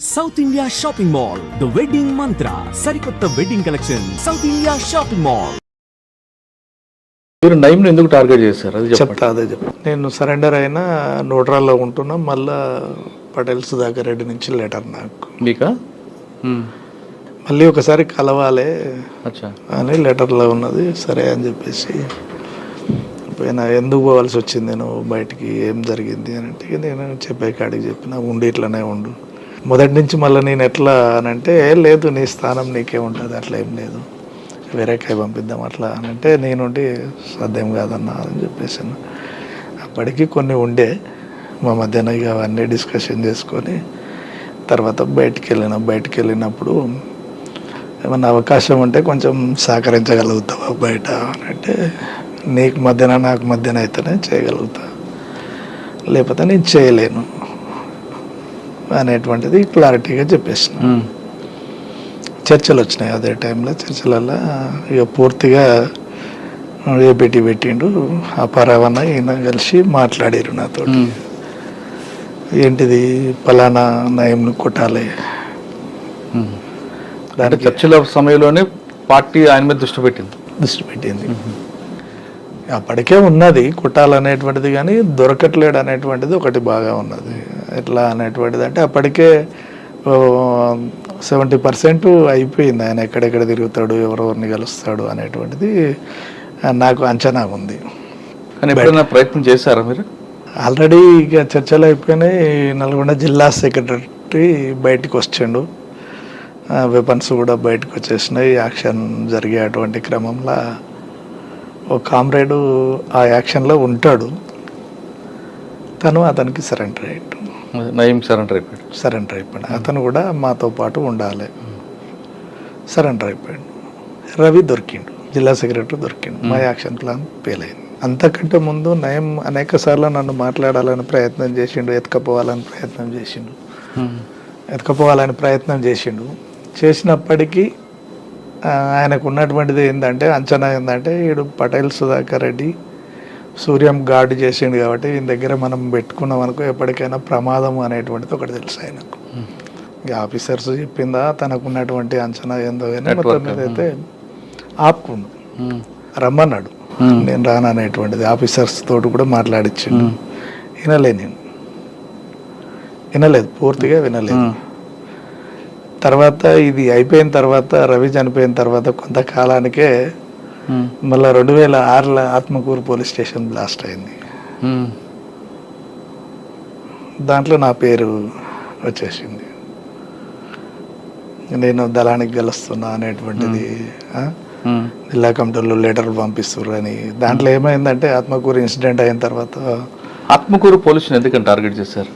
South India shopping mall the wedding Mantra సరికొత్త wedding collection South India shopping mall మీరు నైమ్ని ఎందుకు target చేశారు? అది చెప్పండి. చెప్తా అదే నేను సరెండర్ అయినా నోట్రాల్లో ఉంటున్నా మళ్ళా పటేల్ సుధాకర్ రెడ్డి నుంచి లెటర్ నాకు. మీకా. మళ్ళీ ఒకసారి కలవాలి అచ్చా. అని లెటర్లో ఉన్నది సరే అని చెప్పేసి. పోయినా ఎందుకు పోవాల్సి వచ్చింది నేను బయటికి? ఏం జరిగింది? అని అంటే నేను చెప్పే కాడికి చెప్పిన ఉండి ఇట్లనే ఉండు. మొదటి నుంచి మళ్ళీ నేను ఎట్లా అని అంటే లేదు నీ స్థానం నీకే ఉంటుంది అట్లా ఏం లేదు. వేరే కాయ పంపిద్దాం అట్లా అని అంటే నేనుండి సాధ్యం కాదన్నా అని చెప్పేసాను. అప్పటికి కొన్ని ఉండే మా మధ్యన ఇక అవన్నీ డిస్కషన్ చేసుకొని తర్వాత బయటికి వెళ్ళిన బయటికి వెళ్ళినప్పుడు ఏమన్నా అవకాశం ఉంటే కొంచెం సహకరించగలుగుతావా బయట అని అంటే నీకు మధ్యన నాకు మధ్యన అయితేనే చేయగలుగుతా. లేకపోతే నేను చేయలేను. అనేటువంటిది క్లారిటీగా చెప్పేసిన. చర్చలు వచ్చినాయి అదే టైంలో చర్చలలో ఇక పూర్తిగా ఏపీటీ పెట్టిండు ఆ పరావన్న ఈయన కలిసి మాట్లాడారు నాతో. ఏంటిది పలానా నయంను కొట్టాలి. అంటే చర్చల సమయంలోనే పార్టీ ఆయన మీద దృష్టి పెట్టింది. దృష్టి పెట్టింది. అప్పటికే ఉన్నది కుట్టాలనేటువంటిది కానీ దొరకట్లేడు అనేటువంటిది ఒకటి బాగా ఉన్నది. ఎట్లా అనేటువంటిది అంటే అప్పటికే సెవెంటీ పర్సెంట్ అయిపోయింది. ఆయన ఎక్కడెక్కడ తిరుగుతాడు ఎవరెవరిని కలుస్తాడు అనేటువంటిది నాకు అంచనా ఉంది. కానీ ఎప్పుడైనా ప్రయత్నం చేశారా మీరు? ఆల్రెడీ ఇక చర్చలు అయిపోయినాయి. నల్గొండ జిల్లా సెక్రటరీ బయటికి వచ్చిండు. వెపన్స్ కూడా బయటకు వచ్చేసినాయి. యాక్షన్ జరిగేటువంటి క్రమంలో ఒక కామ్రేడు ఆ యాక్షన్లో ఉంటాడు. తను అతనికి సరెండర్ అయ్యాడు. నయీం సరెండర్ అయిపోయాడు. సరెండర్ అయిపోయాడు. అతను కూడా మాతో పాటు ఉండాలి. సరెండర్ అయిపోయాడు. రవి దొరికిండు. జిల్లా సెక్రటరీ దొరికిండు. మా యాక్షన్ ప్లాన్ ఫెయిల్ అయింది. అంతకంటే ముందు నయం అనేక సార్లు నన్ను మాట్లాడాలని ప్రయత్నం చేసిండు ఎత్తుకపోవాలని ప్రయత్నం చేసిండు. ఎత్తుకపోవాలని ప్రయత్నం చేసిండు. చేసినప్పటికీ ఆయనకు ఉన్నటువంటిది ఏంటంటే అంచనా ఏంటంటే ఈడు పటేల్ సుధాకర్ రెడ్డి సూర్యం గార్డు చేసిండు కాబట్టి ఈయన దగ్గర మనం పెట్టుకున్నాం అనుకో ఎప్పటికైనా ప్రమాదం అనేటువంటిది ఒకటి తెలుసు ఆయనకు ఇక ఆఫీసర్స్ చెప్పిందా తనకు ఉన్నటువంటి అంచనా ఏందో కానీ మొత్తం మీద అయితే ఆపుకుండు మ్మ్. రమ్మన్నాడు Hmm. నేను రాను అనేటువంటిది ఆఫీసర్స్ తోటి కూడా మాట్లాడిచ్చిండు వినలే నేను వినలేదు పూర్తిగా వినలేదు. తర్వాత ఇది అయిపోయిన తర్వాత రవి చనిపోయిన తర్వాత కొంతకాలానికే. మళ్ళీ రెండు వేల ఆరులో ఆత్మకూరు పోలీస్ స్టేషన్ బ్లాస్ట్ అయింది. దాంట్లో నా పేరు వచ్చేసింది. నేను దళానికి గెలుస్తున్నా అనేటువంటిది. జిల్లా కమిటీలో లెటర్ పంపిస్తుర్రు అని. దాంట్లో ఏమైందంటే ఆత్మకూరు ఇన్సిడెంట్ అయిన తర్వాత ఆత్మకూరు పోలీసుని ఎందుకని టార్గెట్ చేశారు?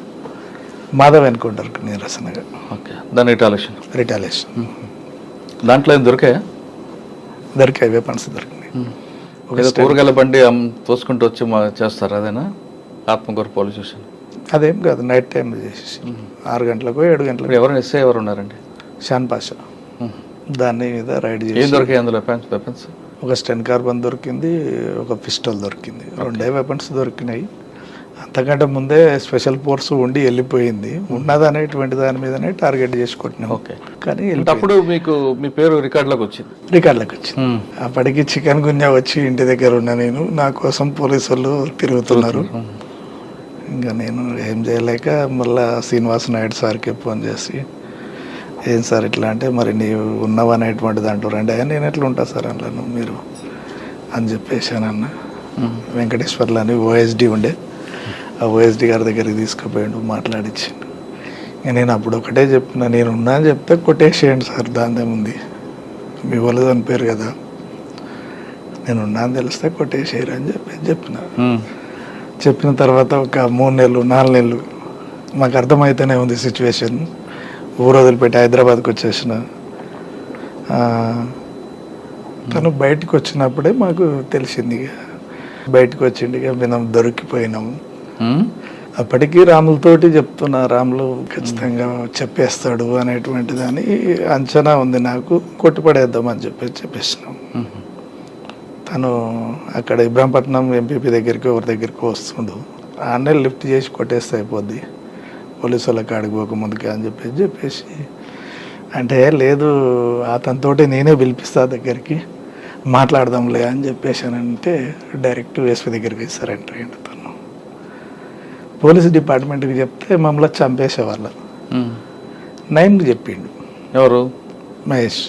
మాధవ్ ఎన్కౌంటర్కి నిరసనగా. ఓకే. దాని రిటాలేషన్. రిటాలియేషన్ దాంట్లో ఏం దొరికాయా? దొరికాయి వెపన్స్ దొరికినాయి. కూరగాయల బండి తోసుకుంటూ వచ్చి చేస్తారు అదేనా? Atmakur police station. అదేం కాదు నైట్ టైంలో చేసేసి. ఆరు గంటలకు ఏడు గంటలకు. ఎవరు ఎస్ఐ ఎవరు ఉన్నారండి? షాన్ పాషా. మ్మ్. దాని మీద రైడ్ ఏం చేసి. దొరికాయి అందులో? వెపన్స్ వెపన్స్ ఒక స్టెన్ కార్బన్ దొరికింది ఒక పిస్టల్ దొరికింది. రెండే వెపన్స్ దొరికినాయి. అంతకంటే ముందే స్పెషల్ ఫోర్స్ ఉండి వెళ్ళిపోయింది. ఉన్నది అనేటువంటి దాని మీదనే టార్గెట్ చేసి కొట్టినాం. ఓకే. కానీ అప్పుడు మీకు మీ పేరు రికార్డులోకి వచ్చింది? రికార్డులకు వచ్చింది. అప్పటికి చికెన్ గుంజా వచ్చి ఇంటి దగ్గర ఉన్నా నేను నా కోసం పోలీసు వాళ్ళు తిరుగుతున్నారు. ఇంకా నేను ఏం చేయలేక మళ్ళా శ్రీనివాస్ నాయుడు సార్కి ఫోన్ చేసి ఏం సార్ ఇట్లా అంటే మరి నీవు ఉన్నావు అనేటువంటిది అంటారు అంటే నేను ఎట్లా ఉంటా సార్ అన్నాను మీరు? అని చెప్పేసాను అన్న వెంకటేశ్వర్లు అని ఓఎస్డి ఉండే. ఓఎస్డి గారి దగ్గరికి తీసుకుపోయిండు మాట్లాడించిండు ఇక నేను అప్పుడు ఒకటే చెప్పిన నేను ఉన్నా అని చెప్తే కొట్టేసేయండి సార్ దాందేముంది మీ వాళ్ళు చనిపోయారు కదా. నేను ఉన్నా అని తెలిస్తే కొట్టేసేయరు అని చెప్పి చెప్పిన. మ్మ్. చెప్పిన తర్వాత ఒక మూడు నెలలు నాలుగు నెలలు మాకు అర్థమైతేనే ఉంది సిచ్యువేషన్. ఊరు వదిలిపెట్టి హైదరాబాద్కి వచ్చేసిన. ఆ, తను బయటకు వచ్చినప్పుడే మాకు తెలిసింది ఇక. బయటకు వచ్చింది ఇక మనం దొరికిపోయినాము మ్మ్. అప్పటికి రాములతోటి చెప్తున్నా. రాములు ఖచ్చితంగా చెప్పేస్తాడు అనేటువంటి దాని అంచనా ఉంది నాకు. కొట్టుపడేద్దామని చెప్పి చెప్పేసినాం. తను అక్కడ ఇబ్రాంపట్నం ఎంపీపీ దగ్గరికి ఎవరి దగ్గరికి వస్తుండు. ఆడనే లిఫ్ట్ చేసి కొట్టేస్తే అయిపోద్ది. పోలీసు వాళ్ళ కాడికి పోక ముందుకే అని చెప్పేసి చెప్పేసి. అంటే లేదు అతనితోటి నేనే పిలిపిస్తా దగ్గరికి. మాట్లాడదాంలే అని చెప్పేసానంటే డైరెక్ట్ ఎస్పీ దగ్గరికి తను పోలీస్ డిపార్ట్మెంట్కి చెప్తే మమ్మల్ని చంపేసేవాళ్ళు. నయంకి చెప్పిండు. ఎవరు? మహేష్.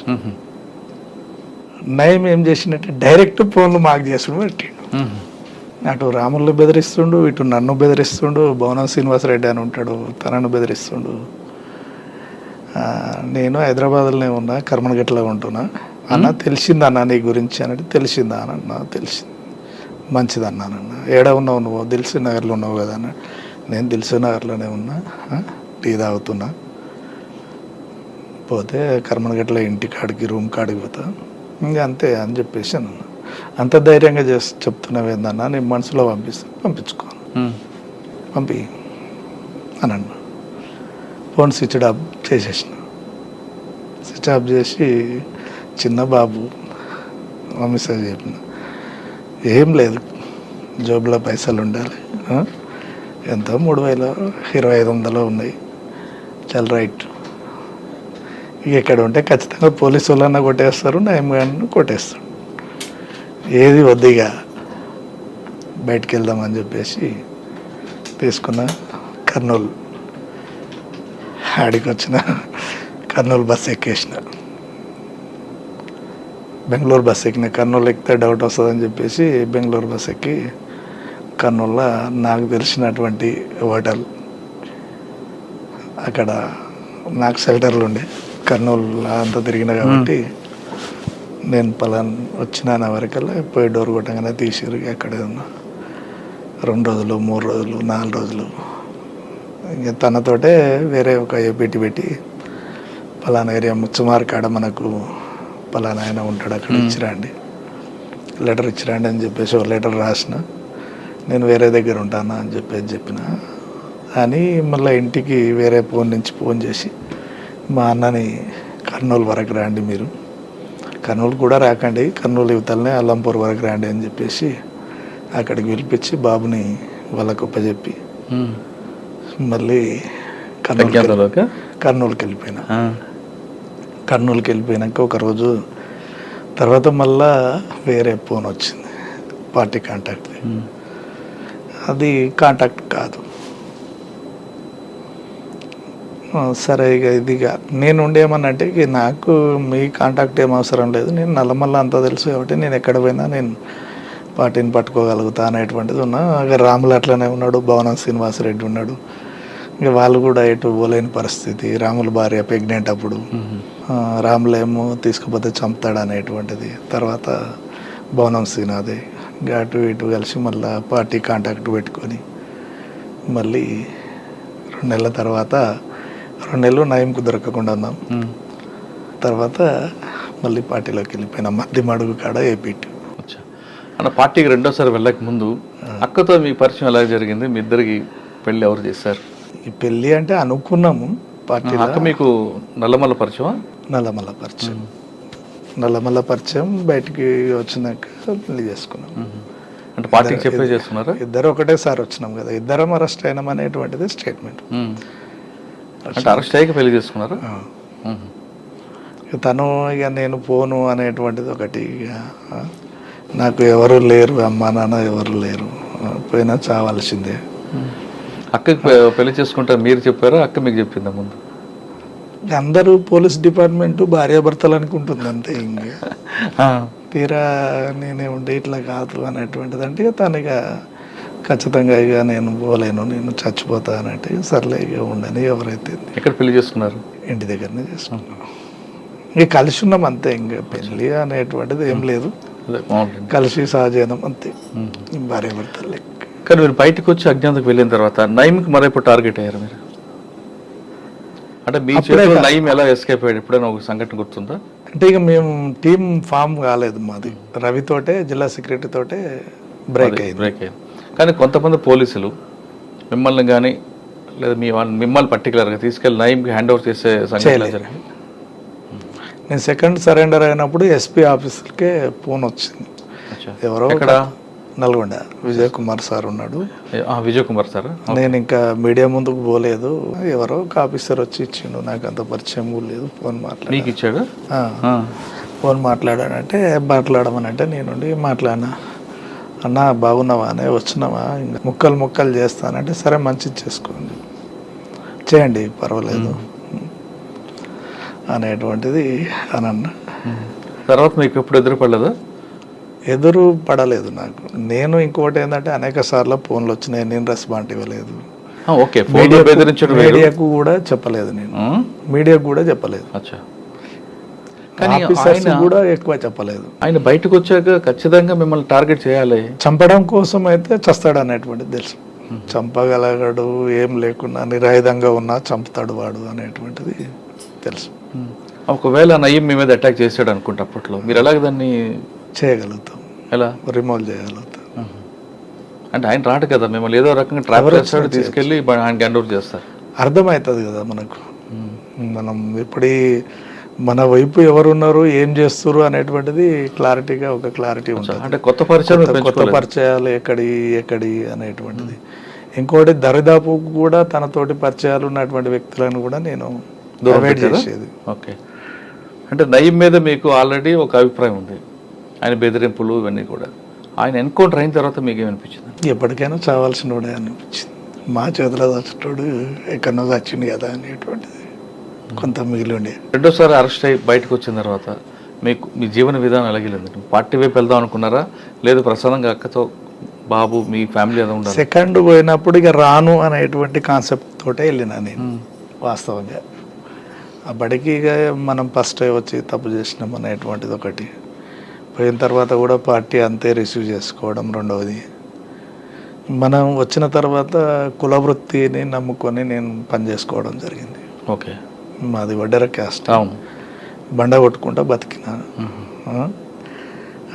నయం ఏం చేసినట్టే డైరెక్ట్ ఫోన్లు మాకు చేసుడు పెట్టిండు. అటు రాములు బెదిరిస్తుండు ఇటు నన్ను బెదిరిస్తుండు భవనం శ్రీనివాసరెడ్డి అని ఉంటాడు తనను బెదిరిస్తుండు. నేను హైదరాబాద్లోనే ఉన్నా కర్మనగట్లో ఉంటున్నా. అన్న తెలిసిందా అన్న నీ గురించి అని తెలిసిందా అని అన్న తెలిసింది మంచిది అన్నానన్న ఏడ ఉన్నావు నువ్వు? దిల్సు నగర్లో ఉన్నావు కదా అన్న. నేను దిల్సు నగర్లోనే ఉన్నా టీ తాగుతున్నా. పోతే కర్మనగట్ల ఇంటి కాడికి రూమ్ కాడికి పోతా. ఇంకా అంతే అని చెప్పేసి అన్న. అంత ధైర్యంగా చేసి చెప్తున్నావు ఏందన్నా నేను మనసులో పంపిస్తాను పంపించుకో. ఉమ్. పంపి అని అన్న. ఫోన్ స్విచ్ ఆఫ్ చేసేసిన. స్విచ్ ఆఫ్ చేసి చిన్న బాబు మెసేజ్ చెప్పిన. ఏం లేదు జోబులో పైసలు ఉండాలి? ఎంత మూడు వేల ఇరవై ఐదు వందలు ఉన్నాయి. చాలా రైట్. ఇక ఇక్కడ ఉంటే ఖచ్చితంగా పోలీసు వాళ్ళన్నా కొట్టేస్తారు నయం గారిని కొట్టేస్తాడు ఏది వద్దు ఇక. బయటికి వెళ్దామని చెప్పేసి తీసుకున్న కర్నూలు. ఆడికి వచ్చిన కర్నూలు బస్సు ఎక్కేసిన. బెంగళూరు బస్సు ఎక్కిన. కర్నూలు ఎక్కితే డౌట్ వస్తుందని చెప్పేసి బెంగళూరు బస్సు ఎక్కి కర్నూలులో నాకు తెలిసినటువంటి హోటల్ అక్కడ నాకు షెల్టర్లు ఉండే. కర్నూలు అంతా తిరిగిన కాబట్టి నేను పలాన్ వచ్చిన నా వరకల్లా పోయి డోర్ కొట్టగానే తీసిరు అక్కడే ఉన్నా రెండు రోజులు మూడు రోజులు నాలుగు రోజులు. ఇంకా తనతోటే వేరే ఒక ఏపీటీ పెట్టి పలానా ఏరియా ముచ్చమార్ కాడ మనకు పలానా ఆయన ఉంటాడు అక్కడ ఇచ్చిరండి లెటర్ ఇచ్చిరండి అని చెప్పేసి ఒక లెటర్ రాసిన. నేను వేరే దగ్గర ఉంటానా అని చెప్పేసి చెప్పిన అని మళ్ళీ ఇంటికి వేరే ఫోన్ నుంచి ఫోన్ చేసి మా అన్నని కర్నూలు వరకు రండి మీరు కర్నూలు కూడా రాకండి కర్నూలు యువతలనే అల్లంపూర్ వరకు రండి అని చెప్పేసి అక్కడికి పిలిపించి బాబుని వాళ్ళకు ఉమ్. మళ్ళీ కర్నూలు? కర్నూలుకి వెళ్ళిపోయినా. కర్నూలుకి వెళ్ళిపోయినాక ఒకరోజు తర్వాత మళ్ళా వేరే ఫోన్ వచ్చింది పార్టీ కాంటాక్ట్. అది కాంటాక్ట్ కాదు. సరే ఇక ఇది ఇక నేను ఉండేమన్నంటే ఇక నాకు మీ కాంటాక్ట్ ఏం అవసరం లేదు. నేను నల్లమల్ల అంతా తెలుసు కాబట్టి నేను ఎక్కడ పోయినా నేను పార్టీని పట్టుకోగలుగుతా అనేటువంటిది ఉన్నా. ఇక రాములు అట్లనే ఉన్నాడు భవనం శ్రీనివాసరెడ్డి ఉన్నాడు. ఇక వాళ్ళు కూడా ఎటు పోలేని పరిస్థితి. రాముల భార్య ప్రెగ్నెంట్ అప్పుడు. రాములేమో తీసుకుపోతే చంపుతాడు అనేటువంటిది. తర్వాత భవనం శ్రీనాథే. ఇక అటు ఇటు కలిసి మళ్ళీ పార్టీ కాంటాక్ట్ పెట్టుకొని మళ్ళీ రెండు నెలల తర్వాత రెండు నెలలు నయంకు దొరకకుండా ఉన్నాం. తర్వాత మళ్ళీ పార్టీలోకి వెళ్ళిపోయినాం. మధ్య మడుగు కాడ ఏపీటీ అచ్చా. అన్న పార్టీకి రెండోసారి వెళ్ళక ముందు అక్కతో మీ పరిచయం ఎలా జరిగింది? మీ ఇద్దరికి పెళ్ళి ఎవరు చేశారు? ఈ పెళ్ళి అంటే అనుకున్నాము పార్టీలో. అక్క మీకు నల్లమల్ల పరిచయం నల్లమల్ల పరిచయం. నల్లమల్ల పరిచయం బయటికి వచ్చినాక పెళ్ళి చేసుకున్నాం. అంటే పార్టీకి చెప్పే చేస్తున్నారా? ఇద్దరు ఒకటేసారి వచ్చినాం కదా. ఇద్దరం అరెస్ట్ అయినాం అనేటువంటిది స్టేట్మెంట్. అంటే అరెస్ట్ అయ్యాక పెళ్ళి చేసుకున్నారా? తను ఇక నేను పోను అనేటువంటిది ఒకటి నాకు ఎవరు లేరు అమ్మా నాన్న ఎవరు లేరు. పోయినా చావాల్సిందే. అక్కకి పెళ్ళి చేసుకుంటా మీరు చెప్పారా? అక్క మీకు చెప్పిందా ముందు? అందరూ పోలీస్ డిపార్ట్మెంట్ భార్యాభర్తలు అనుకుంటుంది అంతే ఇంక. తీరా నేనే ఉండే ఇట్లా కాదు అనేటువంటిది. అంటే తను ఇక ఖచ్చితంగా ఇక నేను పోలేను నేను చచ్చిపోతా ఇక సర్లే ఇక ఉండని ఎవరైతే ఎక్కడ పెళ్ళి చేసుకున్నారు? ఇంటి దగ్గరనే చేసుకున్నాం. ఇక కలిసి ఉన్నాం అంతే ఇంకా. పెళ్ళి అనేటువంటిది ఏం లేదు. కలిసి సహజీవనం అంతే. ఉమ్. భార్య భర్తలు లెక్క. కానీ మీరు బయటకు వచ్చి అజ్ఞాతకు వెళ్ళిన తర్వాత నైమ్కి మరేపు టార్గెట్ అయ్యారు మీరు? అంటే మీ చేతిలో. నయీం ఎలా ఎస్కేప్ అయ్యాడు? ఎప్పుడైనా ఒక సంఘటన గుర్తుందా? అంటే ఇక మేము టీం ఫామ్ కాలేదు మాది. రవితోటే జిల్లా సెక్రటరీ తోటే బ్రేక్ అయింది. బ్రేక్ అయింది. కానీ కొంతమంది పోలీసులు మిమ్మల్ని కానీ లేదా మీ మిమ్మల్ని పర్టికులర్గా తీసుకెళ్ళి నయీంకి హ్యాండ్ ఓవర్ చేసే సంఘటన. జరిగింది? నేను సెకండ్ సరెండర్ అయినప్పుడు ఎస్పీ ఆఫీస్కే ఫోన్ వచ్చింది. ఎవరో ఎక్కడ? నల్గొండ విజయ్ కుమార్ సార్ ఉన్నాడు. విజయ్ కుమార్ సార్? నేను ఇంకా మీడియా ముందుకు పోలేదు. ఎవరో ఒక ఆఫీసర్ వచ్చి ఇచ్చిండు. నాకు అంత పరిచయం లేదు. ఫోన్ మాట్లాడి. ఇచ్చాడు. ఫోన్ మాట్లాడానంటే మాట్లాడమనంటే నేనుండి మాట్లాడినా. అన్న బాగున్నావా? అనే వచ్చినావా ఇంకా ముక్కలు ముక్కలు చేస్తానంటే సరే మంచిది చేసుకోండి. చేయండి పర్వాలేదు. అనేటువంటిది అని అన్న. తర్వాత మీకు ఎప్పుడు ఎదురుపడలేదా? ఎదురు పడలేదు నాకు. నేను ఇంకోటి ఏంటంటే అనేక సార్లు ఫోన్లు వచ్చినాయి నేను రెస్పాండ్ ఇవ్వలేదు. ఓకే మీడియాకు కూడా చెప్పలేదు నేను? మీడియాకు కూడా చెప్పలేదు. అచ్చా. కానీ ఆఫీసర్స్ కూడా ఎక్కువ చెప్పలేదు. ఆయన బయటకు వచ్చాక ఖచ్చితంగా మిమ్మల్ని టార్గెట్ చేయాలి. చంపడం కోసం అయితే చస్తాడు అనేటువంటిది తెలుసు. చంపగలగడు ఏం లేకుండా నిరాయుధంగా ఉన్నా చంపుతాడు వాడు అనేటువంటిది తెలుసు. ఒకవేళ నయ్యం మీ మీద అటాక్ చేశాడు అనుకుంటా అప్పట్లో మీరు ఎలాగ దాన్ని చేయగలుగుతాం. ఎలా? రిమూవ్ చేయగలుగుతాం. అంటే ఆయన రాడు కదా మిమ్మల్ని ఏదో రకంగా ట్రాప్ చేస్తాడు తీసుకెళ్ళి ఆయనకి హ్యాండ్ ఓవర్ చేస్తారు. అర్థమవుతుంది కదా మనకు. మనం ఇప్పుడు మన వైపు ఎవరున్నారు ఏం చేస్తారు అనేటువంటిది క్లారిటీగా ఒక క్లారిటీ ఉంటుంది. అంటే కొత్త పరిచయం కొత్త- పరిచయాలు ఎక్కడి ఎక్కడి అనేటువంటిది. ఇంకోటి దరిదాపు కూడా తనతోటి పరిచయాలు ఉన్నటువంటి వ్యక్తులను కూడా నేను చేసేది. ఓకే. అంటే నయ్యం మీద మీకు ఆల్రెడీ ఒక అభిప్రాయం ఉంది. ఆయన బెదిరింపులు ఇవన్నీ కూడా. ఆయన ఎన్కౌంటర్ అయిన తర్వాత మీకు ఏమనిపించింది ఎప్పటికైనా చావాల్సిన వాడే అనిపించింది. మా చేతిలో చచ్చేటోడు ఎక్కడనో చచ్చింది కదా అనేటువంటిది కొంత మిగిలి ఉండే రెండోసారి అరెస్ట్ అయ్యి బయటకు వచ్చిన తర్వాత మీకు మీ జీవన విధానం ఎలాగెళ్ళింది పార్టీ వైపు వెళ్దాం అనుకున్నారా? లేదు ప్రసాదంగా అక్కతో బాబు మీ ఫ్యామిలీ ఏదో ఉండాలి. సెకండ్ పోయినప్పుడు ఇక రాను అనేటువంటి కాన్సెప్ట్ తోటే వెళ్ళినా నేను వాస్తవంగా. ఆ బడికి ఇక మనం ఫస్ట్ వచ్చి తప్పు చేసినాం అనేటువంటిది ఒకటి. పోయిన తర్వాత కూడా పార్టీ అంతే రిసీవ్ చేసుకోవడం రెండవది. మనం వచ్చిన తర్వాత కుల వృత్తిని నమ్ముకొని నేను పని చేసుకోవడం జరిగింది. ఓకే. మాది వడ్డెర క్యాస్ట్. అవును. బండ కొట్టుకుంటా బతికినాను?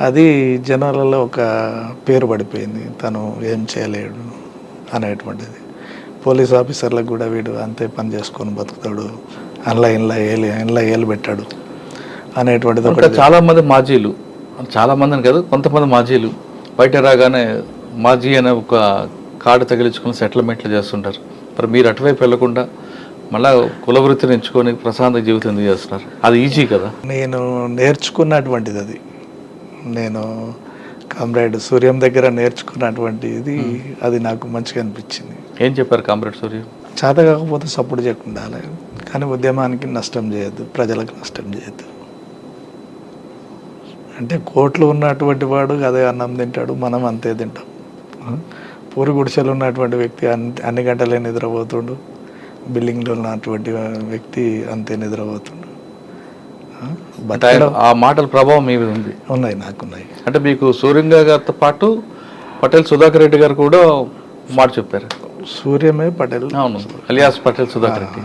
అది జనాలలో ఒక పేరు పడిపోయింది. తను ఏం చేయలేడు అనేటువంటిది. పోలీస్ ఆఫీసర్లకు కూడా వీడు అంతే పని చేసుకొని బతుకుతాడు. అందులో ఇంట్లో ఏలు ఇంట్లో ఏలు పెట్టాడు. అనేటువంటిది చాలా మంది మాజీలు చాలా మందిని కాదు కొంతమంది మాజీలు. బయట రాగానే మాజీ అనే ఒక కార్డు తగిలించుకొని సెటిల్మెంట్లు చేస్తుంటారు. మరి మీరు అటువైపు వెళ్ళకుండా మళ్ళా కుల వృత్తిని ఎంచుకొని ప్రశాంత జీవితం ఎందుకు చేస్తున్నారు? అది ఈజీ కదా? నేను నేర్చుకున్నటువంటిది అది. నేను కామ్రేడ్ సూర్యం దగ్గర నేర్చుకున్నటువంటిది అది నాకు మంచిగా అనిపించింది. ఏం చెప్పారు కామ్రేడ్ సూర్య? చేత కాకపోతే సపోర్ట్ చేయకుండా కానీ ఉద్యమానికి నష్టం చేయొద్దు ప్రజలకు నష్టం చేయొద్దు. అంటే కోట్లు ఉన్నటువంటి వాడు అదే అన్నం తింటాడు మనం అంతే తింటాం? పూరి గుడిసెలు ఉన్నటువంటి వ్యక్తి అన్ని అన్ని గంటలే నిద్రపోతుండు. బిల్డింగ్లో ఉన్నటువంటి వ్యక్తి అంతే నిద్రపోతుండు. ఆ? మాటల ప్రభావం మీ మీద ఉంది. ఉన్నాయి నాకున్నాయి. అంటే మీకు సూర్యంగా గారితో పాటు పటేల్ సుధాకర్ రెడ్డి గారు కూడా మాట చెప్పారు. సూర్యమే పటేల్. అవును అలియాస్ పటేల్ సుధాకర్ రెడ్డి.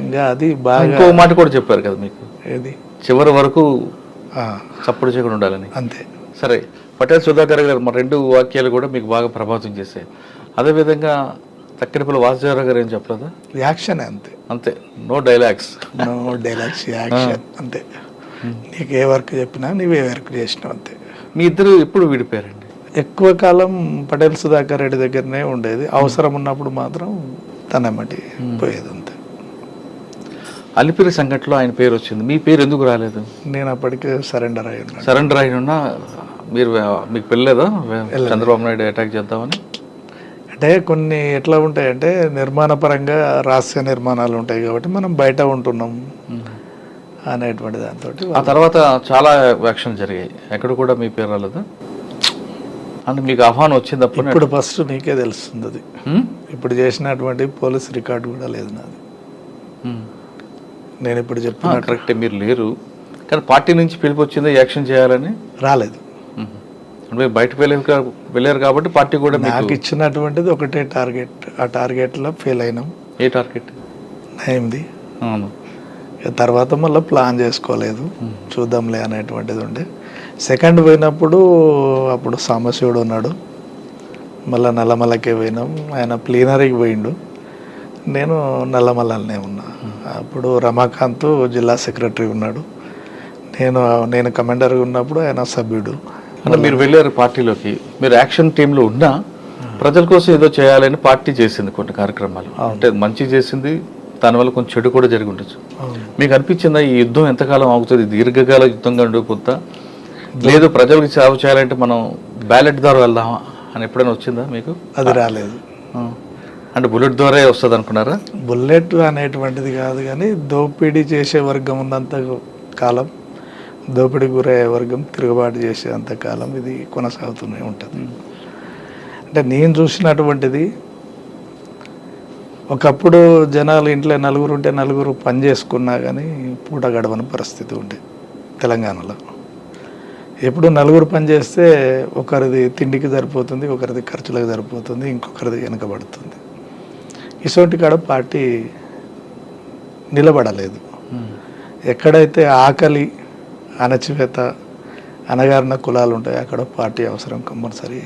ఇంకా అది బాగా ఇంకో మాట కూడా చెప్పారు కదా మీకు? ఏది? చివరి వరకు చప్పుడు చేయకుండా ఉండాలని. అంతే. సరే పటేల్ సుధాకర్ గారు మా రెండు వాక్యాలు కూడా మీకు బాగా ప్రభావితం చేశాయి. అదేవిధంగా తక్కినపల్లి వాసుదేవరావు గారు ఏం చెప్పలేదా? యాక్షన్ అంతే. అంతే. No dialogues no dialogues action అంతే. నీకు ఏ వర్క్ చెప్పినా నువ్వే వర్క్ చేసినావు అంతే. మీ ఇద్దరు ఎప్పుడు విడిపోయారండి? ఎక్కువ కాలం పటేల్ సుధాకర్ రెడ్డి దగ్గరనే ఉండేది. అవసరం ఉన్నప్పుడు మాత్రం తనమ్మటి పోయేది అలిపిరి సంఘటనలో ఆయన పేరు వచ్చింది. మీ పేరు ఎందుకు రాలేదు? నేను అప్పటికే సరెండర్ అయి ఉన్నాను. సరెండర్ అయిన ఉన్నా మీరు మీకు పెళ్ళలేదా? చంద్రబాబు నాయుడు అటాక్ చేద్దామని? అంటే కొన్ని ఎట్లా ఉంటాయంటే నిర్మాణ పరంగా రహస్య నిర్మాణాలు ఉంటాయి కాబట్టి మనం బయట ఉంటున్నాం అనేటువంటి దాంతో ఆ తర్వాత చాలా యాక్షన్ జరిగాయి. ఎక్కడ కూడా మీ పేరు రాలేదా? అంటే మీకు ఆహ్వానం వచ్చింది అప్పుడు ఇప్పుడు ఫస్ట్ నీకే తెలుస్తుంది అది. ఇప్పుడు చేసినటువంటి పోలీస్ రికార్డు కూడా లేదు నాది. నేను ఇప్పుడు చెప్పిన కరెక్టే మీరు లేరు. కానీ పార్టీ నుంచి పిలుపు వచ్చింది యాక్షన్ చేయాలని? రాలేదు. మీరు బయటకు వెళ్ళారు కాబట్టి పార్టీ కూడా నాకు ఇచ్చినటువంటిది ఒకటే టార్గెట్. ఆ టార్గెట్లో ఫెయిల్ అయినాం. ఏ టార్గెట్? అయింది అవును. తర్వాత మళ్ళీ ప్లాన్ చేసుకోలేదు. చూద్దాంలే అనేటువంటిది ఉండే. సెకండ్ పోయినప్పుడు అప్పుడు సాంబశివుడు ఉన్నాడు. మళ్ళీ నల్లమల్లకే పోయినాం. ఆయన ప్లీనరీకి పోయిండు. నేను నల్లమల్లనే ఉన్నా. అప్పుడు రమాకాంత్ జిల్లా సెక్రటరీ ఉన్నాడు. నేను నేను కమాండర్గా ఉన్నప్పుడు ఆయన సభ్యుడు. అంటే మీరు వెళ్ళారు పార్టీలోకి. మీరు యాక్షన్ టీంలో ఉన్నా ప్రజల కోసం ఏదో చేయాలని పార్టీ చేసింది కొన్ని కార్యక్రమాలు. అంటే మంచి చేసింది దానివల్ల కొంచెం చెడు కూడా జరిగి ఉండొచ్చు. మీకు అనిపించిందా ఈ యుద్ధం ఎంతకాలం ఆగుతుంది? దీర్ఘకాల యుద్ధంగా ఉండిపోతా? లేదు ప్రజలకు సేవ చేయాలంటే మనం బ్యాలెట్ ద్వారా వెళ్దామా అని ఎప్పుడైనా వచ్చిందా మీకు? అది రాలేదు. అంటే బుల్లెట్ ద్వారా వస్తుంది అనుకున్నారా బుల్లెట్ అనేటువంటిది కాదు కానీ దోపిడీ చేసే వర్గం ఉన్నంత కాలం దోపిడీ గురయ్యే వర్గం తిరుగుబాటు చేసేంత కాలం ఇది కొనసాగుతూనే ఉంటుంది. అంటే నేను చూసినటువంటిది ఒకప్పుడు జనాలు ఇంట్లో నలుగురు ఉంటే నలుగురు పని చేసుకున్నా కానీ పూట గడవని పరిస్థితి ఉండే తెలంగాణలో. ఎప్పుడు నలుగురు పని చేస్తే ఒకరిది తిండికి సరిపోతుంది ఒకరిది ఖర్చులకు సరిపోతుంది ఇంకొకరిది వెనకబడుతుంది. ఇటువంటి కాడ పార్టీ నిలబడలేదు. ఎక్కడైతే ఆకలి అణచివేత అనగారిన కులాలు ఉంటాయో అక్కడ పార్టీ అవసరం కంపల్సరీ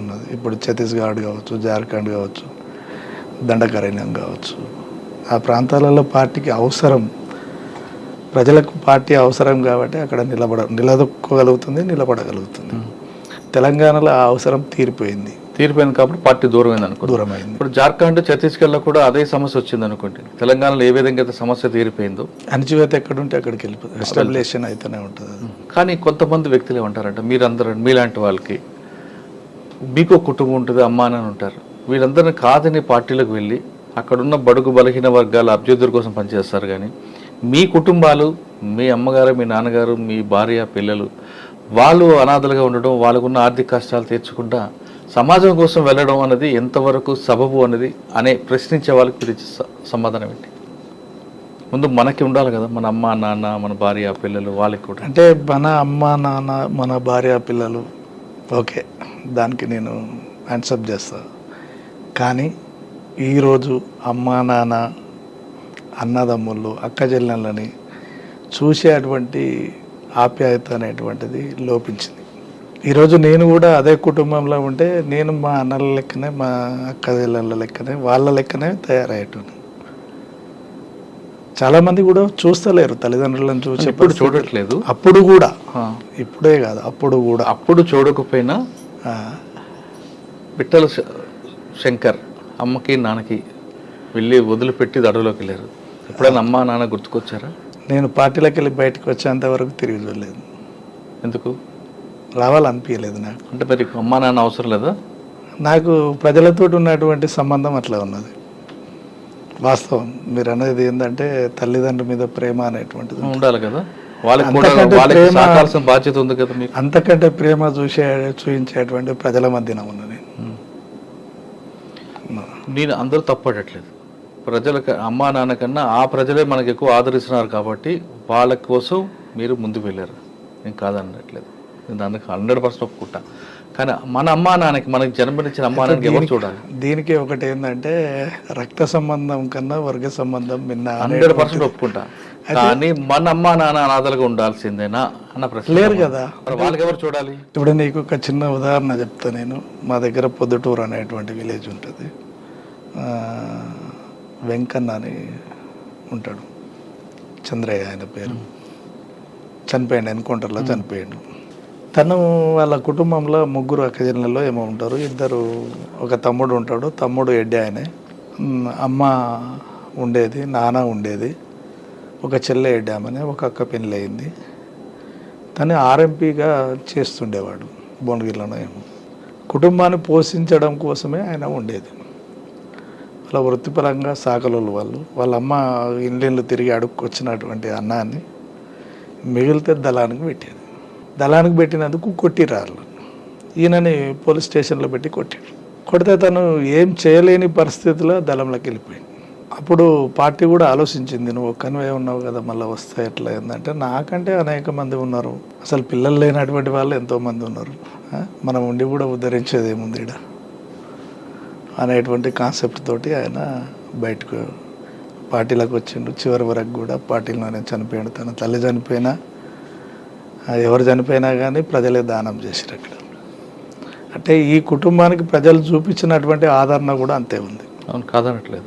ఉన్నది. ఇప్పుడు ఛత్తీస్గఢ్ కావచ్చు జార్ఖండ్ కావచ్చు దండకారణ్యం కావచ్చు. ఆ ప్రాంతాలలో పార్టీకి అవసరం ప్రజలకు పార్టీ అవసరం కాబట్టి అక్కడ నిలబడ నిలదొక్కగలుగుతుంది నిలబడగలుగుతుంది. తెలంగాణలో ఆ అవసరం తీరిపోయింది. తీరిపోయింది కాబట్టి పార్టీ దూరమైంది అనుకో దూరమైంది. ఇప్పుడు జార్ఖండ్ ఛత్తీస్గఢ్లో కూడా అదే సమస్య వచ్చింది అనుకోండి. తెలంగాణలో ఏ విధంగా అయితే సమస్య తీరిపోయిందో. అణచివేత ఎక్కడుంటే అక్కడికి వెళ్ళిపోతుంది ఎస్టాబ్లిషన్ అయితేనే ఉంటుంది. కానీ కొంతమంది వ్యక్తులు ఏమంటారంట మీరందరూ మీలాంటి వాళ్ళకి మీకు కుటుంబం ఉంటుంది అమ్మా అని ఉంటారు. వీళ్ళందరినీ కాదని పార్టీలకు వెళ్ళి అక్కడున్న బడుగు బలహీన వర్గాల అభ్యర్థుల కోసం పనిచేస్తారు కానీ మీ కుటుంబాలు మీ అమ్మగారు మీ నాన్నగారు మీ భార్య పిల్లలు వాళ్ళు అనాథలుగా ఉండడం వాళ్ళకున్న ఆర్థిక కష్టాలు తీర్చకుండా సమాజం కోసం వెళ్ళడం అనేది ఎంతవరకు సబబు అనేది అనే ప్రశ్నించే వాళ్ళకి మీరు స- సమాధానం ఏంటి? ముందు మనకి ఉండాలి కదా మన అమ్మ నాన్న మన భార్య పిల్లలు వాళ్ళకి కూడా. అంటే మన అమ్మ నాన్న మన భార్య పిల్లలు ఓకే దానికి నేను యాన్సప్ చేస్తా. కానీ ఈరోజు అమ్మ నాన్న అన్నదమ్ముళ్ళు అక్క చెల్లెళ్ళని చూసేటువంటి ఆప్యాయత అనేటువంటిది లోపించింది. ఈరోజు నేను కూడా అదే కుటుంబంలో ఉంటే నేను మా అన్నల లెక్కనే మా అక్క చెల్లెళ్ళ లెక్కనే వాళ్ళ లెక్కనే తయారయ్యేటోని చాలా మంది కూడా చూస్తలేరు తల్లిదండ్రులను చూసే ఇప్పుడు. చూడట్లేదు. అప్పుడు కూడా. ఇప్పుడే కాదు అప్పుడు కూడా. అప్పుడు చూడకపోయినా పిట్టల శ- శంకర్ అమ్మకి నాన్నకి వెళ్ళి వదిలిపెట్టి అడవిలోకి వెళ్ళారు. ఎప్పుడైనా అమ్మ నాన్న గుర్తుకొచ్చారా? నేను పార్టీలోకి వెళ్ళి బయటకు వచ్చేంత వరకు తిరిగి చూడలేదు. ఎందుకు? రావాలనిపించలేదు నాకు. అంటే మరి అమ్మా నాన్న అవసరం లేదా? నాకు ప్రజలతో ఉన్నటువంటి సంబంధం అట్లా ఉన్నది. వాస్తవం. మీరు అనేది ఏంటంటే తల్లిదండ్రుల మీద ప్రేమ అనేటువంటిది. ఉండాలి కదా. వాళ్ళకి బాధ్యత ఉంది కదా మీకు. అంతకంటే ప్రేమ చూసే చూపించేటువంటి ప్రజల మధ్యన ఉన్న నేను నేను అందరూ తప్పడట్లేదు. ప్రజలకు అమ్మా నాన్న కన్నా ఆ ప్రజలే మనకి ఎక్కువ ఆదరిస్తున్నారు కాబట్టి వాళ్ళ కోసం మీరు ముందుకు వెళ్ళారు. నేను కాదనట్లేదు. అందుకు హండ్రెడ్ పర్సెంట్ ఒప్పుకుంటా. కానీ మన అమ్మా నాన్నకి మనకి జన్మనిచ్చిన అమ్మా నాన్నకి ఎవరు చూడాలి? దీనికి ఒకటి ఏంటంటే రక్త సంబంధం కన్నా వర్గ సంబంధం మిన్న హండ్రెడ్ పర్సెంట్ ఒప్పుకుంటా. కానీ మన అమ్మా నాన్న అనాథలుగా ఉండాల్సిందేనా అన్న ప్రశ్న లేరు కదా. వాళ్ళకి ఎవరు చూడాలి? ఇప్పుడు నీకు ఒక చిన్న ఉదాహరణ చెప్తా నేను. మా దగ్గర పొద్దుటూరు అనేటువంటి విలేజ్ ఉంటుంది. వెంకన్న అని ఉంటాడు. చంద్రయ్య ఆయన పేరు. చనిపోయాడు ఎన్కౌంటర్లో చనిపోయాడు. తను వాళ్ళ కుటుంబంలో ముగ్గురు అక్కజనులలో ఏమో ఉంటారు. ఇద్దరు ఒక తమ్ముడు ఉంటాడు. తమ్ముడు ఎడ్డి ఆయనే. అమ్మ ఉండేది నాన్న ఉండేది. ఒక చెల్లె ఎడ్డామని ఒక అక్క పెళ్ళి అయింది. తను ఆర్ఎంపీగా చేస్తుండేవాడు భువనగిరిలోనే. ఏమో కుటుంబాన్ని పోషించడం కోసమే ఆయన ఉండేది. వాళ్ళ వృత్తిపరంగా సాకలోళ్ళు వాళ్ళు. వాళ్ళ అమ్మ ఇండ్లు తిరిగి అడుక్కొచ్చినటువంటి అన్నాన్ని మిగిలితే దళానికి పెట్టేది. దళానికి పెట్టినందుకు కొట్టిరాళ్ళు ఈయనని పోలీస్ స్టేషన్లో పెట్టి కొట్టాడు కొడితే తను ఏం చేయలేని పరిస్థితిలో దళంలోకి వెళ్ళిపోయింది. అప్పుడు పార్టీ కూడా ఆలోచించింది నువ్వు ఒక్కనివే ఉన్నావు కదా మళ్ళీ వస్తే ఎట్లా ఏంటంటే నాకంటే అనేక మంది ఉన్నారు. అసలు పిల్లలు లేనటువంటి వాళ్ళు ఎంతోమంది ఉన్నారు. మనం ఉండి కూడా ఉద్ధరించేది ఏముంది ఈడ? అనేటువంటి కాన్సెప్ట్ తోటి ఆయన బయటకు పార్టీలకు వచ్చిండు. చివరి వరకు కూడా పార్టీలోనే చనిపోయాడు. తన తల్లి చనిపోయినా ఆ, ఎవరు చనిపోయినా కానీ ప్రజలే దానం చేశారు అక్కడ అంటే ఈ కుటుంబానికి ప్రజలు చూపించినటువంటి ఆదరణ కూడా అంతే ఉంది. అవును కాదనట్లేదు.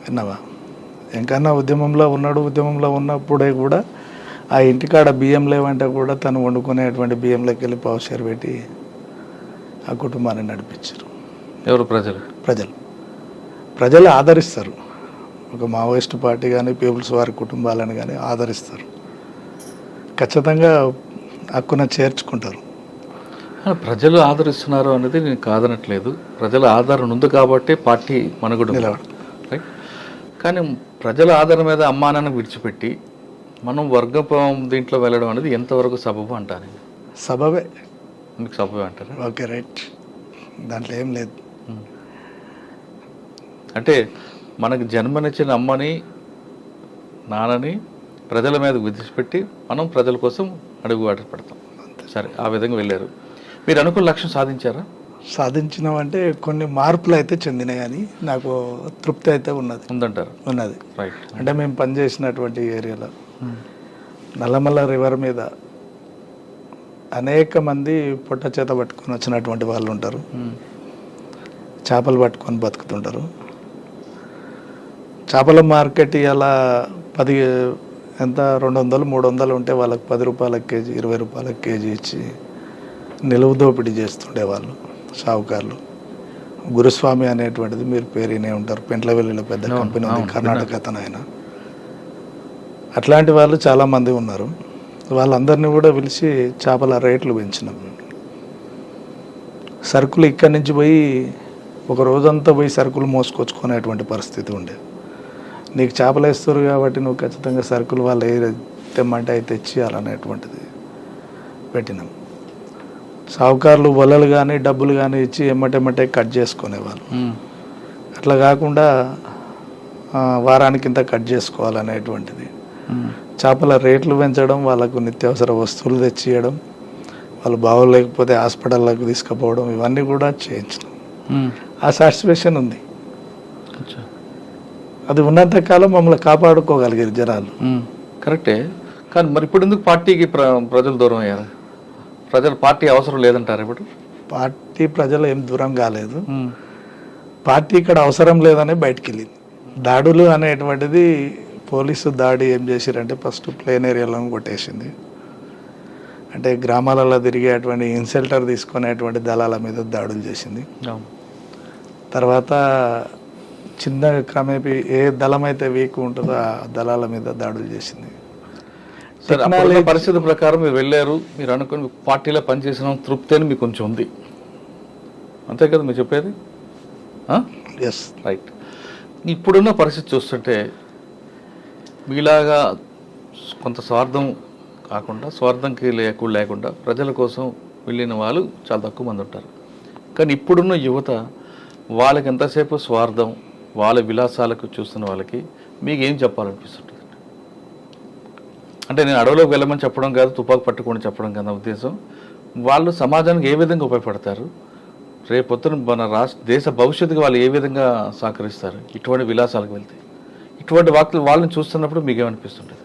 విన్నావా? ఎంకన్నా ఉద్యమంలో ఉన్నాడు ఉద్యమంలో ఉన్నప్పుడే కూడా ఆ ఇంటికాడ బియ్యం లేవంటే కూడా తను వండుకునేటువంటి బియ్యంలోకి వెళ్ళి పావుషేర్ పెట్టి ఆ కుటుంబాన్ని నడిపించారు. ఎవరు ప్రజలు? ప్రజలు. ప్రజలు ఆదరిస్తారు. ఒక మావోయిస్ట్ పార్టీ కానీ పీపుల్స్ వారి కుటుంబాలను కానీ ఆదరిస్తారు. ఖచ్చితంగా హక్కున చేర్చుకుంటారు. ప్రజలు ఆదరిస్తున్నారు అనేది నేను కాదనట్లేదు. ప్రజల ఆదరణ ఉంది కాబట్టి పార్టీ మనుగడ. రైట్ కానీ ప్రజల ఆదరణ మీద అమ్మానాన్ని విడిచిపెట్టి మనం వర్గ దీంట్లో వెళ్ళడం అనేది ఎంతవరకు సబబు అంటాను సబబే. మీకు సబబే అంటారా? Okay right. దాంట్లో ఏం లేదు. అంటే మనకు జన్మనిచ్చిన అమ్మని నాన్నని ప్రజల మీద విడిచిపెట్టి మనం ప్రజల కోసం అడుగు వాట పడతాం. సరే ఆ విధంగా వెళ్ళారు. మీరు అనుకున్న లక్ష్యం సాధించారా? సాధించినామంటే కొన్ని మార్పులు అయితే చెందినాయి అని నాకు తృప్తి అయితే ఉన్నది. ఉందంటారు. ఉన్నది. రైట్ అంటే మేము పనిచేసినటువంటి ఏరియాలో నల్లమల్ల రివర్ మీద అనేక మంది పొట్ట చేత పట్టుకొని వచ్చినటువంటి వాళ్ళు ఉంటారు. చేపలు పట్టుకొని బతుకుతుంటారు. చేపల మార్కెట్ ఇలా పది ఎంత? రెండు వందలు మూడు వందలు ఉంటే వాళ్ళకి పది రూపాయల కేజీ ఇరవై రూపాయల కేజీ ఇచ్చి నిలువు దోపిడీ చేస్తుండేవాళ్ళు షావుకారులు. గురుస్వామి అనేటువంటిది మీరు పేరు వినే ఉంటారు. పెంట్లవెల్లిలో పెద్ద కంపెనీ ఉంది కర్ణాటక అతను ఆయన. అట్లాంటి వాళ్ళు చాలామంది ఉన్నారు. వాళ్ళందరినీ కూడా పిలిచి చేపల రేట్లు పెంచినాం. సరుకులు ఇక్కడి నుంచి పోయి ఒక రోజంతా పోయి సరుకులు మోసుకొచ్చుకునేటువంటి పరిస్థితి ఉండే. నీకు చేపలు వేస్తారు కాబట్టి నువ్వు ఖచ్చితంగా సరుకులు వాళ్ళు ఏ తెమ్మంటే అవి తెచ్చియాలనేటువంటిది పెట్టినాం. సావుకారులు వలలు కానీ డబ్బులు కానీ ఇచ్చి ఎమ్మటెమ్మటే కట్ చేసుకునేవాళ్ళు. అట్లా కాకుండా వారానికి ఇంత కట్ చేసుకోవాలనేటువంటిది చేపల రేట్లు పెంచడం వాళ్ళకు నిత్యావసర వస్తువులు తెచ్చియడం వాళ్ళు బాగోలేకపోతే హాస్పిటల్లోకి తీసుకుపోవడం ఇవన్నీ కూడా చేయించడం ఆ సాటిస్ఫాక్షన్ ఉంది. అచ్చా. అది ఉన్నంత కాలం మమ్మల్ని కాపాడుకోగలిగారు జనాలు. కరెక్టే. కానీ మరి ఇప్పుడు ఎందుకు పార్టీకి ప్ర ప్రజలు దూరం అయ్యారు? ప్రజలు పార్టీ అవసరం లేదంటారు ఇప్పుడు? పార్టీ ప్రజలు ఏం దూరం కాలేదు. పార్టీ ఇక్కడ అవసరం లేదని బయటికి వెళ్ళింది దాడులు అనేటువంటిది పోలీసు దాడి ఏం చేసిరంటే ఫస్ట్ ప్లేన్ ఏరియాలో కొట్టేసింది. అంటే గ్రామాలలో తిరిగేటువంటి ఇన్సెల్టర్ తీసుకునేటువంటి దళాల మీద దాడులు చేసింది. తర్వాత చిన్న క్రమేపీ ఏ దళం అయితే వీక్ ఉంటుందో ఆ దళాల మీద దాడులు చేసింది. సరే అప్పుడున్న పరిస్థితి ప్రకారం మీరు వెళ్ళారు మీరు అనుకుని పార్టీలో పనిచేసిన తృప్తి అని మీకు కొంచెం ఉంది. అంతే కదా మీరు చెప్పేది? ఎస్ రైట్ ఇప్పుడున్న పరిస్థితి చూస్తుంటే మీలాగా కొంత స్వార్థం కాకుండా స్వార్థంకి లేకుండా లేకుండా ప్రజల కోసం వెళ్ళిన వాళ్ళు చాలా తక్కువ మంది ఉంటారు. కానీ ఇప్పుడున్న యువత వాళ్ళకి ఎంతసేపు స్వార్థం వాళ్ళ విలాసాలకు చూస్తున్న వాళ్ళకి మీకు ఏం చెప్పాలనిపిస్తుంటుంది? అంటే నేను అడవిలోకి వెళ్ళమని చెప్పడం కాదు తుపాకు పట్టుకొని చెప్పడం కాదు నా ఉద్దేశం. వాళ్ళు సమాజానికి ఏ విధంగా ఉపయోగపడతారు? రేపొద్దున మన రాష్ట్ర దేశ భవిష్యత్తుకి వాళ్ళు ఏ విధంగా సహకరిస్తారు? ఇటువంటి విలాసాలకు వెళ్తే. ఇటువంటి వాక్లు వాళ్ళని చూస్తున్నప్పుడు మీకేమనిపిస్తుంటుంది?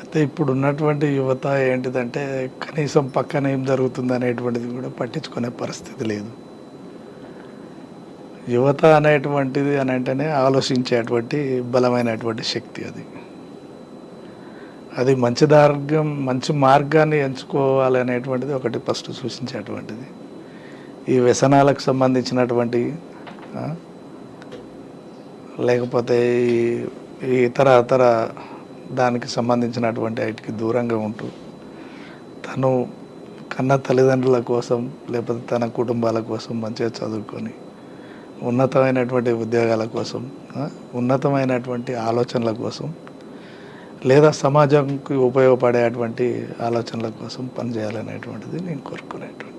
అయితే ఇప్పుడు ఉన్నటువంటి యువత ఏంటిదంటే కనీసం పక్కన ఏం జరుగుతుంది అనేటువంటిది కూడా పట్టించుకునే పరిస్థితి లేదు. యువత అనేటువంటిది అని అంటేనే ఆలోచించేటువంటి బలమైనటువంటి శక్తి అది. అది మంచి మార్గం మంచి మార్గాన్ని ఎంచుకోవాలి అనేటువంటిది ఒకటి ఫస్ట్ సూచించేటువంటిది. ఈ వ్యసనాలకు సంబంధించినటువంటి లేకపోతే ఈ- ఈ ఇతర ఇతర దానికి సంబంధించినటువంటి వాటికి దూరంగా ఉంటూ తను కన్న తల్లిదండ్రుల కోసం లేకపోతే తన కుటుంబాల కోసం మంచిగా చదువుకొని ఉన్నతమైనటువంటి ఉద్యోగాల కోసం ఉన్నతమైనటువంటి ఆలోచనల కోసం లేదా సమాజంకి ఉపయోగపడేటువంటి ఆలోచనల కోసం పనిచేయాలనేటువంటిది నేను కోరుకునేటువంటి